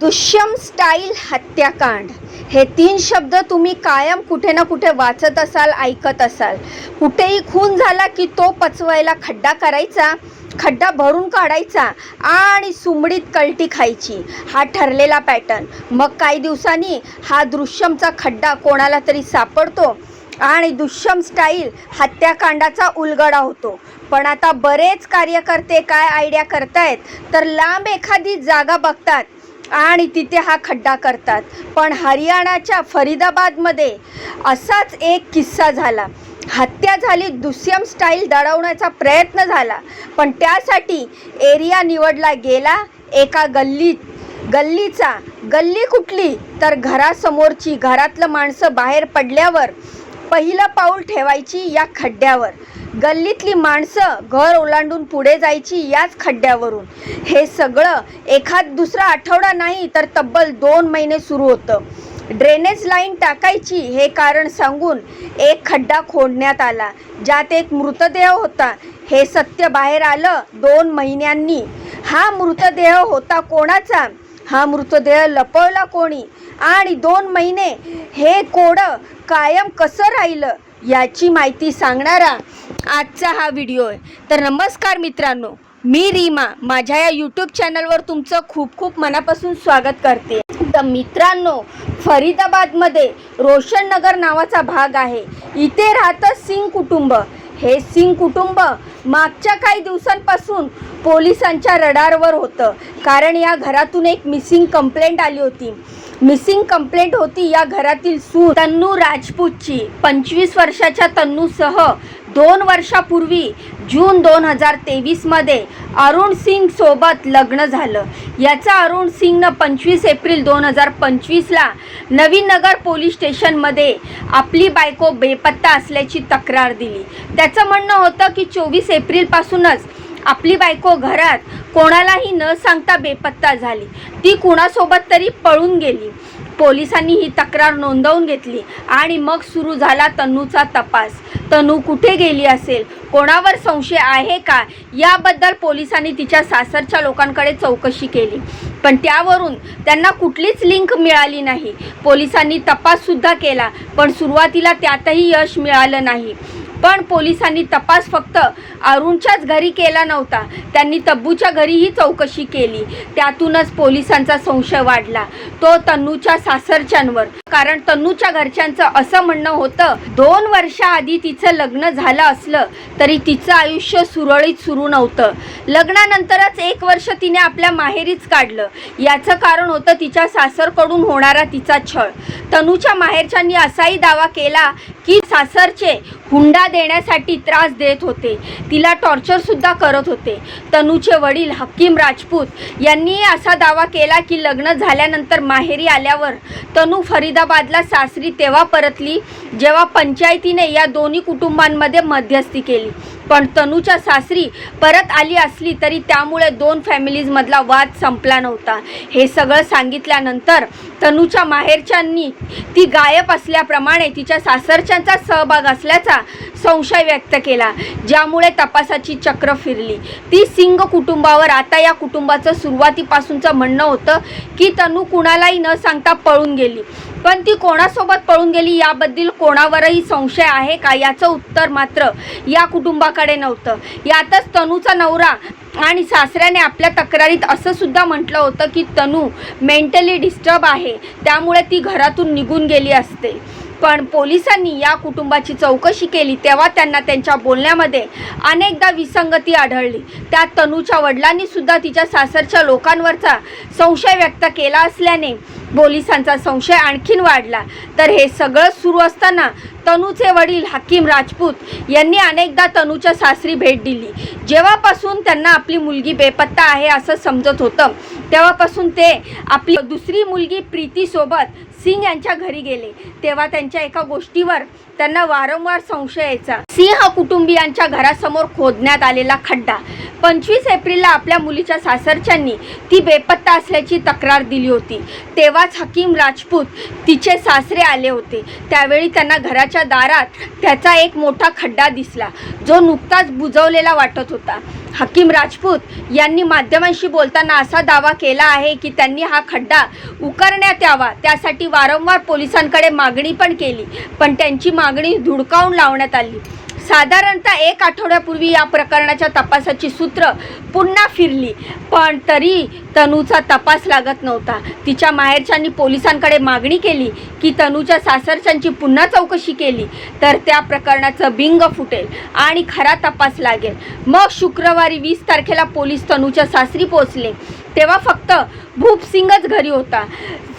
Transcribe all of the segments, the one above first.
दुष्यम style हत्याकांड. हे तीन शब्द तुम्ही कायम कुठे ना कुठे वाचत असाल ऐकत असाल. कुठेही खून झाला की तो पचवायला खड्डा करायचा खड्डा भरून काढायचा आणि सुमडीत कलटी खायची. हा ठरलेला पॅटर्न. मग काही दिवसांनी हा दृश्यमचा खड्डा कोणाला तरी सापडतो आणि दुष्यम स्टाईल हत्याकांडाचा उलगडा होतो. पण आता बरेच कार्यकर्ते काय आयडिया करतायत? तर लांब एखादी जागा बघतात. आणि तिथे हा खड्डा करतात. पण हरियाणाच्या फरीदाबादमध्ये असाच एक किस्सा झाला. हत्या झाली दुस्यम स्टाईल दडवण्याचा प्रयत्न झाला. पण त्यासाठी एरिया निवडला गेला एका गल्लीत. गल्लीचा गल्ली कुठली? तर घरासमोरची घरातलं माणसं बाहेर पडल्यावर पहिलं पाऊल ठेवायची या खड्ड्यावर. गल्लीतली माणसं घर ओलांडून पुढे जायची याच खड्ड्यावरून. हे सगळं एखाद दुसरा आठवडा नाही तर तब्बल दोन महिने सुरू होतं. ड्रेनेज लाईन टाकायची हे कारण सांगून एक खड्डा खोडण्यात आला ज्यात एक मृतदेह होता. हे सत्य बाहेर आलं दोन महिन्यांनी. हा मृतदेह होता कोणाचा? हा मृतदेह लपवला कोणी? आणि दोन महिने हे कोडं कायम कसं राहिलं याची माहिती सांगणारा आजचा हा व्हिडिओ आहे. तर नमस्कार मित्रांनो मी रीमा. माझ्या या यूट्यूब चॅनलवर तुमचं खूप खूप मनापासून स्वागत करते. तर मित्रांनो फरीदाबादमध्ये रोशननगर नावाचा भाग आहे. इथे राहतं सिंग कुटुंब. हे सिंग कुटुंब मागच्या काही दिवसांपासून पोलिसांच्या रडारवर होतं. कारण या घरातून एक मिसिंग कंप्लेंट आली होती. मिसिंग कंप्लेंट होती या घरातील सून तन्नू राजपूतची पंचवीस वर्षाच्या तन्नूसह दोन वर्षापूर्वी जून दोन हजार तेवीसमध्ये अरुण सिंग सोबत लग्न झालं. याचा अरुण सिंगनं पंचवीस एप्रिल दोन हजार पंचवीसला नवीन नगर पोलीस स्टेशनमध्ये आपली बायको बेपत्ता असल्याची तक्रार दिली. त्याचं म्हणणं होतं की चोवीस एप्रिलपासूनच आपली बायको घरात कोणालाही न सांगता बेपत्ता झाली. ती कुणासोबत तरी पळून गेली. पोलिसांनी ही तक्रार नोंदवून घेतली आणि मग सुरू झाला तनूचा तपास. तनू कुठे गेली असेल? कोणावर संशय आहे का? याबद्दल पोलिसांनी तिच्या सासरच्या लोकांकडे चौकशी केली. पण त्यावरून त्यांना कुठलीच लिंक मिळाली नाही. पोलिसांनी तपाससुद्धा केला पण सुरुवातीला त्यातही यश मिळालं नाही. पण पोलिसांनी तपास फक्त अरुणच्याच घरी केला नव्हता. त्यांनी तब्बूच्या घरीही चौकशी केली. त्यातूनच पोलिसांचा संशय वाढला. तो तन्नूच्या सासरच्यांवर. कारण तन्नूच्या घरच्यांचं असं म्हणणं होतं दोन वर्षाआधी तिचं लग्न झालं असलं तरी तिचं आयुष्य सुरळीत सुरू नव्हतं. लग्नानंतरच एक वर्ष तिने आपल्या माहेरीच काढलं. याचं कारण होतं तिच्या सासरकडून होणारा तिचा छळ. तनूच्या माहेरच्यांनी असाही दावा केला की सासरचे हुंडा देण्यासाठी त्रास देत होते. तिला टॉर्चरसुद्धा करत होते. तनूचे वडील हकीम राजपूत यांनी असा दावा केला की लग्न झाल्यानंतर माहेरी आल्यावर तनू फरीदाबादला सासरी तेव्हा परतली जेव्हा पंचायतीने या दोन्ही कुटुंबांमध्ये मध्यस्थी केली. पण तनूच्या सासरी परत आली असली तरी त्यामुळे दोन फॅमिलीजमधला वाद संपला नव्हता. हे सगळं सांगितल्यानंतर तनूच्या माहेरच्यांनी ती गायब असल्याप्रमाणे तिच्या सासरच्यांचा सहभाग असल्याचा संशय व्यक्त केला ज्यामुळे तपासाची चक्र फिरली. ती सिंग कुटुंबावर आता या कुटुंबाचं सुरुवातीपासूनचं म्हणणं होतं की तनू कुणालाही न सांगता पळून गेली. पण ती कोणासोबत पळून गेली याबद्दल कोणावरही संशय आहे का? याचं उत्तर मात्र या कुटुंबाकडे नव्हतं. यातच तनूचा नवरा आणि सासऱ्याने आपल्या तक्रारीत असं सुद्धा म्हटलं होतं की तनू मेंटली डिस्टर्ब आहे. त्यामुळे ती घरातून निघून गेली असते. पण पोलिसांनी या कुटुंबाची चौकशी केली तेव्हा त्यांना त्यांच्या बोलण्यामध्ये अनेकदा विसंगती आढळली. त्यात तनूच्या वडिलांनी सुद्धा तिच्या सासरच्या लोकांवरचा संशय व्यक्त केला असल्याने पोलिसांचा संशय आणखीन वाढला. तर हे सगळं सुरू असताना तनूचे वडील हकीम राजपूत यांनी अनेकदा तनूच्या सासरी भेट दिली. जेव्हापासून त्यांना आपली मुलगी बेपत्ता आहे असं समजत होतं तेव्हापासून ते आपली दुसरी मुलगी प्रीतीसोबत सिंग यांच्या घरी गेले. तेव्हा त्यांच्या एका गोष्टीवर त्यांना वारंवार संशय यायचा. सिंह कुटुंबियांच्या घरासमोर खोदण्यात आलेला खड्डा. पंचवीस एप्रिलला आपल्या मुलीच्या सासरच्यांनी ती बेपत्ता असल्याची तक्रार दिली होती. तेव्हा तेव्हाच हकीम राजपूत तिचे सासरे आले होते. त्यावेळी त्यांना घराच्या दारात त्याचा एक मोठा खड्डा दिसला जो नुकताच बुजवलेला वाटत होता. हकीम राजपूत यांनी माध्यमांशी बोलताना असा दावा केला आहे की त्यांनी हा खड्डा उकरण्यात यावा त्यासाठी वारंवार पोलिसांकडे मागणी पण केली पण त्यांची मागणी धुडकावून लावण्यात आली. साधारणतः एक आठवड्यापूर्वी या प्रकरणाच्या तपासाची सूत्र पुन्हा फिरली. पण तरी तनूचा तपास लागत नव्हता. तिच्या माहेरच्यांनी पोलिसांकडे मागणी केली की तनूच्या सासरच्यांची पुन्हा चौकशी केली तर त्या प्रकरणाचं बिंग फुटेल आणि खरा तपास लागेल. मग शुक्रवारी वीस तारखेला पोलीस तनूच्या सासरी पोहोचले. तेव्हा फक्त भूपसिंगच घरी होता.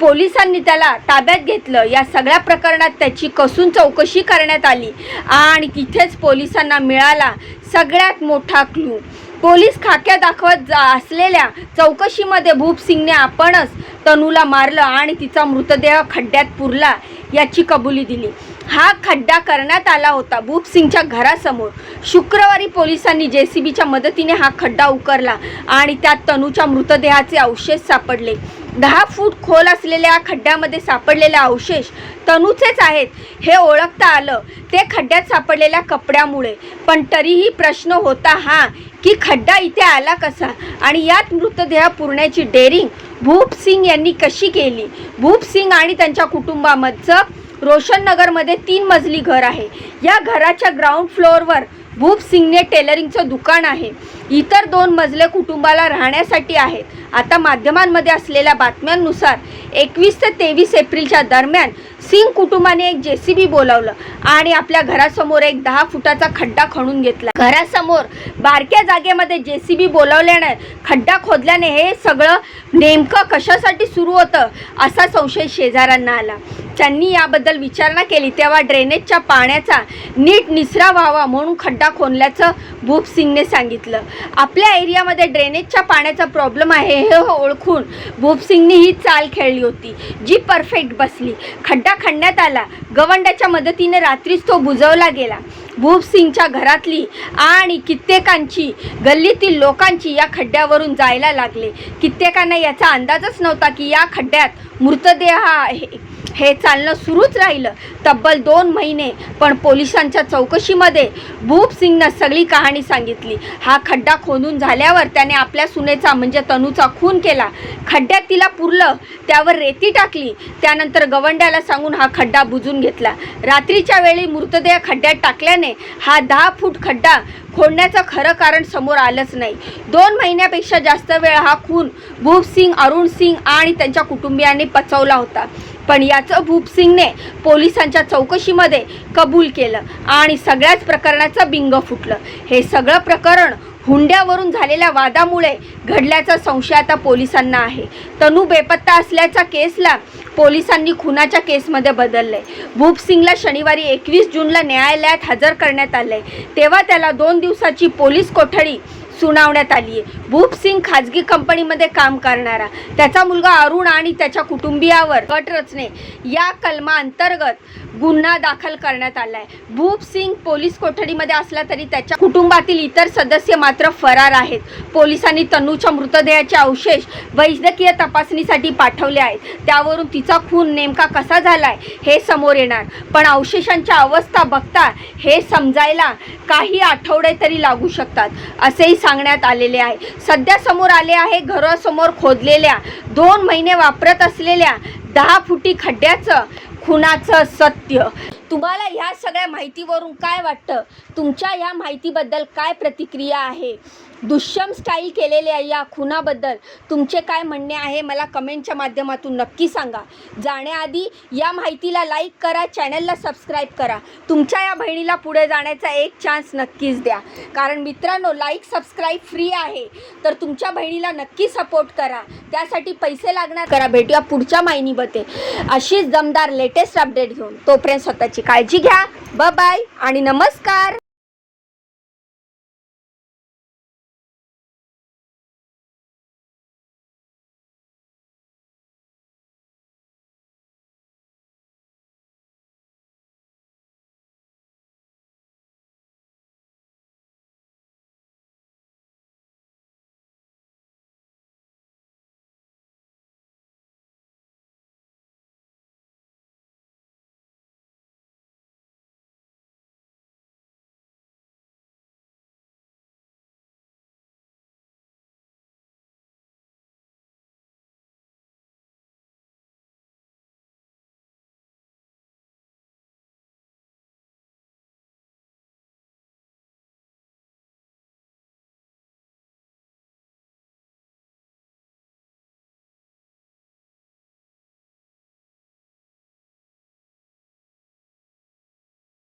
पोलिसांनी त्याला ताब्यात घेतलं. या सगळ्या प्रकरणात त्याची कसून चौकशी करण्यात आली. आणि तिथेच पोलिसांना मिळाला सगळ्यात मोठा क्लू पोलीस खाक्या दाखवत जा असलेल्या चौकशीमध्ये भूपसिंगने आपणच तनूला मारलं आणि तिचा मृतदेह खड्ड्यात पुरला याची कबुली दिली. हा खड्डा करण्यात आला होता भूपसिंगच्या घरासमोर. शुक्रवारी पोलिसांनी जे सी बीच्या मदतीने हा खड्डा उकरला आणि त्यात तनूच्या मृतदेहाचे अवशेष सापडले. दहा फूट खोल असलेल्या खड्ड्यामध्ये सापडलेले अवशेष तनूचेच आहेत हे ओळखता आलं ते खड्ड्यात सापडलेल्या कपड्यामुळे. पण तरीही प्रश्न होता हा की खड्डा इथे आला कसा? आणि यात मृतदेह पुरण्याची डेअरिंग भूप सिंग यांनी कशी केली? भूप सिंग आणि त्यांच्या कुटुंबामधचं रोशननगरमध्ये तीन मजली घर आहे. या घराच्या ग्राउंड फ्लोअरवर भूप सिंगने टेलरिंगचं दुकान आहे. इतर दोन मजले कुटुंबाला राहण्यासाठी आहेत. आता माध्यमांमध्ये असलेल्या बातम्यांनुसार एकवीस ते तेवीस एप्रिलच्या दरम्यान सिंग कुटुंबाने एक जे सी बी बोलावलं आणि आपल्या घरासमोर एक दहा फुटाचा खड्डा खणून घेतला. घरासमोर बारक्या जागेमध्ये जे सी बी बोलावल्याने खड्डा खोदल्याने हे सगळं नेमकं कशासाठी सुरू होतं असा संशय शेजाऱ्यांना आला. त्यांनी याबद्दल विचारणा केली तेव्हा ड्रेनेजच्या पाण्याचा नीट निसरा व्हावा म्हणून खड्डा खोदल्याचं भूप सिंगने सांगितलं. आपल्या एरियामध्ये ड्रेनेजच्या पाण्याचा प्रॉब्लेम आहे हे ओळखून भूप सिंगने ही चाल खेळली होती जी परफेक्ट बसली. खड्डा खणण्यात आला. गवंडाच्या मदतीने रात्रीच तो बुजवला गेला. भूप सिंगच्या घरातली आणि कित्येकांची गल्लीतील लोकांची या खड्ड्यावरून जायला लागले. कित्येकांना याचा अंदाजच नव्हता की या खड्ड्यात मृतदेह आहे. हे चालणं सुरूच राहिलं. तब्बल दोन महिने पण पोलिसांच्या चौकशीमध्ये भूप सिंगनं सगळी कहाणी सांगितली. हा खड्डा खोदून झाल्यावर त्याने आपल्या सुनेचा म्हणजे तनूचा खून केला. खड्ड्यात तिला पुरलं त्यावर रेती टाकली. त्यानंतर गवंड्याला सांगून हा खड्डा बुजून घेतला. रात्रीच्या वेळी मृतदेह खड्ड्यात टाकल्याने हा दहा फूट खड्डा खोडण्याचं खरं कारण समोर आलंच नाही. दोन महिन्यापेक्षा जास्त वेळ हा खून भूप सिंग अरुण सिंग आणि त्यांच्या कुटुंबियांनी पचवला होता. पण याचं भूप सिंगने पोलिसांच्या चौकशीमध्ये कबूल केलं आणि सगळ्याच प्रकरणाचं बिंग फुटलं. हे सगळं प्रकरण हुंड्यावरून झालेल्या वादामुळे घडल्याचा संशय आता पोलिसांना आहे. तनू बेपत्ता असल्याच्या केसला पोलिसांनी खुनाच्या केसमध्ये बदललंय. भूप सिंगला शनिवारी एकवीस जूनला न्यायालयात हजर करण्यात आलं आहे तेव्हा त्याला दोन दिवसाची पोलीस कोठडी सुनावण्यात आली आहे भूप सिंग खाजगी कंपनीमध्ये काम करणारा. त्याचा मुलगा अरुण आणि त्याच्या कुटुंबियावर गट रचने या कलमा अंतर्गत गुन्हा दाखल करण्यात आला आहे भूप सिंग पोलीस कोठडीमध्ये असला तरी त्याच्या कुटुंबातील इतर सदस्य मात्र फरार आहेत. पोलिसांनी तनूच्या मृतदेहाचे अवशेष वैद्यकीय तपासणीसाठी पाठवले आहेत. त्यावरून तिचा खून नेमका कसा झालाय हे समोर येणार. पण अवशेषांच्या अवस्था बघता हे समजायला काही आठवडे तरी लागू शकतात असेही सांगण्यात आलेले आहे. सध्या समोर आले आहे घरासमोर खोदलेल्या दोन महिने वापरत असलेल्या दहा फुटी खड्ड्याचं खुनाचं सत्य. तुम्हाला ह्या सगळ्या माहितीवरून काय वाटतं? तुमच्या ह्या माहितीबद्दल काय प्रतिक्रिया आहे? दुष्यम स्टाईल केलेल्या या खुनाबद्दल. तुमचे काय म्हणणे आहे मला कमेंटच्या माध्यमातून नक्की सांगा. जाण्याआधी या माहितीला लाईक करा चॅनलला सबस्क्राईब करा. तुमच्या या बहिणीला पुढे जाण्याचा एक चान्स नक्कीच द्या. कारण मित्रांनो लाईक सबस्क्राईब फ्री आहे. तर तुमच्या बहिणीला नक्की सपोर्ट करा. त्यासाठी पैसे लागणार करा. भेटूया पुढच्या माहिनीमध्ये अशीच दमदार लेटेस्ट अपडेट घेऊन. तोपर्यंत स्वतःची काळजी घ्या. ब बाय आणि नमस्कार.